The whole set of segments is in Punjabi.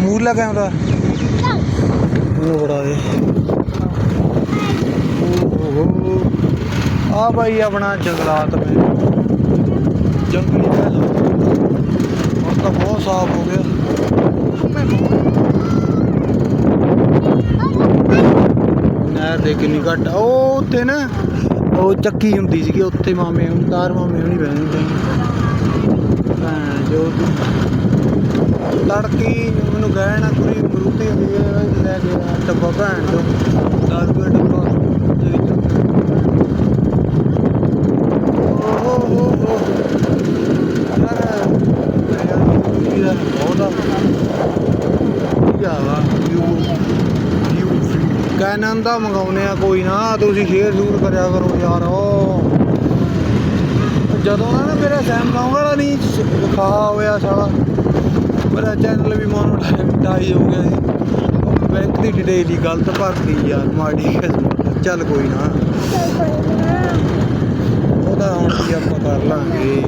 ਮੂਰਲਾ ਕੈਮਰਾ। ਇਹਨੂੰ ਬੜਾ ਦੇ। ਆ ਭਾਈ ਆਪਣਾ ਜੰਗਲਾਤ ਵਿੱਚ ਜੰਗਲੀ ਮਹਿਲ। ਹੁਣ ਤਾਂ ਬਹੁਤ ਸਾਫ਼ ਹੋ ਗਿਆ। ਨਹਿਰ ਦੇ ਕਿੰਨੀ ਘੱਟ ਉਹ ਉੱਥੇ ਨਾ, ਉਹ ਚੱਕੀ ਹੁੰਦੀ ਸੀਗੀ। ਉੱਥੇ ਮਾਮੇ ਹੁਣ ਤਾਰ ਮਾਮੇ ਹੁਣੀ ਬਹਿੰਦੇ ਹੁੰਦੇ ਭੈਣ, ਜੋ ਤੜਕੀ ਮੈਨੂੰ ਗਏ ਨਾ ਕੁੜੀ ਮਰੂਤੀ ਹੁੰਦੀ ਹੈ ਲੈ ਕੇ ਡੱਬਾ ਭੈਣ ਤੋਂ 10 ਰੁਪਏ ਡੱਬਾ। ਦੇ ਆ ਕੈਨਨ ਦਾ ਮੰਗਾਉਨੇ ਆ ਕੋਈ ਨਾ, ਤੁਸੀਂ ਸ਼ੇਅਰ ਜ਼ਰੂਰ ਕਰਿਆ ਕਰੋ ਯਾਰ ਉਹ ਜਦੋਂ ਨਾ ਮੇਰਾ ਸੈਮਸੰਗ ਵਾਲਾ ਨਹੀਂ ਵਿਖਾ ਹੋਇਆ ਸਾਲਾ ਮੇਰਾ ਚੈਨਲ ਵੀ ਮੋਨੋਟਾਈਜ਼ ਹੋ ਗਿਆ ਸੀ। ਬੈਂਕ ਦੀ ਡਿਟੇਲ ਹੀ ਗਲਤ ਭਰਤੀ ਯਾਰ ਮਾੜੀ ਚੱਲ ਕੋਈ ਨਾ। ਉਹਦਾ ਹੁਣ ਕੀ ਆਪਾਂ ਕਰ ਲਾਂਗੇ।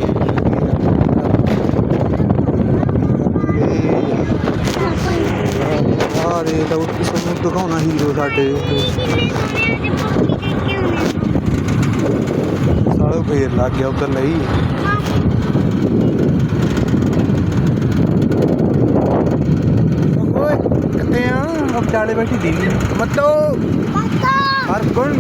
ਆ ਦੇ ਤਾਂ ਤੁਹਾਨੂੰ ਦਿਖਾਉਣਾ ਹੀਰੋ ਸਾਡੇ। ਸਾਲੇ ਫੇਰ ਲੱਗ ਗਿਆ ਉਧਰ ਲਈ। ਆ ਅਬ ਚਾਲੇ ਬੈਠੀ ਦੀ ਮਤੋ ਹਰ ਗੁਣ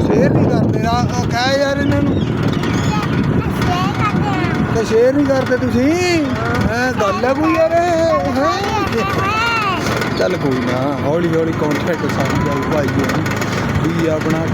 ਸ਼ੇਰ ਨਹੀਂ ਕਰਦੇ ਆ ਕਹਿ ਯਾਰ ਇਹਨਾਂ ਨੂੰ ਤੇ ਸ਼ੇਰ ਨਹੀਂ ਕਰਦੇ ਤੁਸੀਂ ਹੈ ਗੱਲ ਹੈ ਕੋਈ ਯਾਰ ਚੱਲ ਕੋਈ ਨਾ ਹੌਲੀ ਹੌਲੀ ਕੰਟੈਕਟ ਸਾਡੀ ਗੱਲ ਭਾਈ ਜੀ ਵੀ ਆਪਣਾ